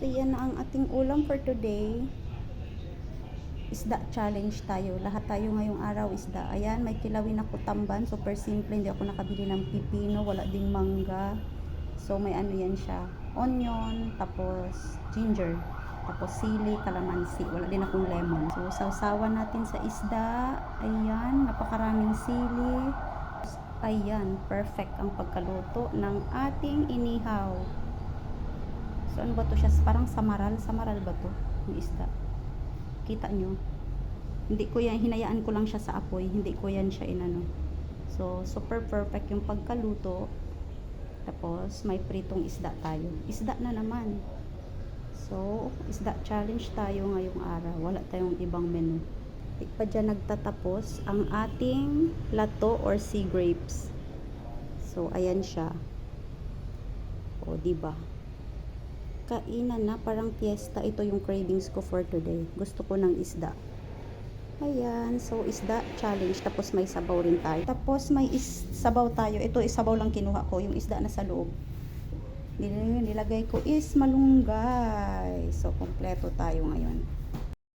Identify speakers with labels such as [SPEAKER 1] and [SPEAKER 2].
[SPEAKER 1] So, yan na ang ating ulam for today. Isda challenge tayo. Lahat tayo ngayong araw isda. Ayan, may kilawin ako tamban. Super simple. Hindi ako nakabili ng pipino. Wala ding mangga. So, may ano yan siya. Onion, tapos ginger. Tapos sili, kalamansi. Wala din akong lemon. So, sausawan natin sa isda. Ayan, napakaraming sili. Ayan, perfect ang pagkaluto ng ating inihaw. So, ano ba to siya? Parang samaral. Samaral ba to? Yung isda. Kita nyo? Hindi ko yan, hinayaan ko lang siya sa apoy. Hindi ko yan siya inano. So, super perfect yung pagkaluto. Tapos, may pritong isda tayo. Isda na naman. So, isda challenge tayo ngayong araw. Wala tayong ibang menu. Di pa dyan nagtatapos ang ating lato or sea grapes. So, ayan siya. O, di ba? Kainan na, parang fiesta. Ito yung cravings ko for today. Gusto ko ng isda. Ayan, so isda challenge. Tapos may sabaw rin tayo. Tapos may is sabaw tayo. Ito isabaw lang kinuha ko. Yung isda na sa loob. Nil- Nilagay ko is malunggay. So, kompleto tayo ngayon.